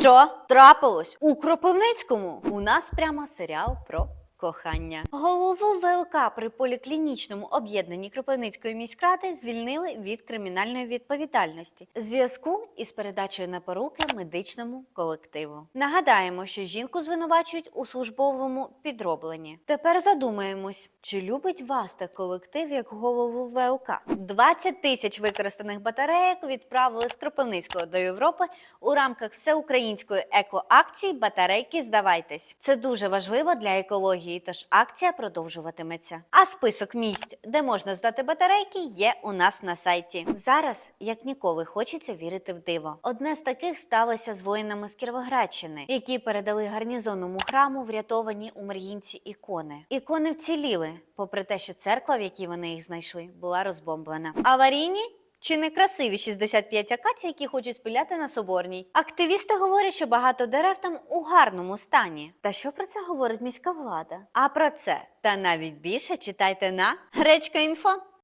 Що трапилось у Кропивницькому? У нас прямо серіал про. Кохання голову ВЛК при поліклінічному об'єднанні Кропивницької міськради звільнили від кримінальної відповідальності в зв'язку із передачею на поруки медичному колективу. Нагадаємо, що жінку звинувачують у службовому підробленні. Тепер задумаємось, чи любить вас та колектив як голову ВЛК? 20 тисяч використаних батарейок відправили з Кропивницького до Європи у рамках всеукраїнської екоакції Батарейки здавайтесь. Це дуже важливо для екології, тож акція продовжуватиметься. А список місць, де можна здати батарейки, є у нас на сайті. Зараз, як ніколи, хочеться вірити в диво. Одне з таких сталося з воїнами з Кіровоградщини, які передали гарнізонному храму врятовані у Мар'їнці ікони. Ікони вціліли, попри те, що церква, в якій вони їх знайшли, була розбомблена. Аварійні чи не красиві 65 акацій, які хочуть спиляти на соборній? Активісти говорять, що багато дерев там у гарному стані. Та що про це говорить міська влада? А про це та навіть більше читайте на Гречка Інфо.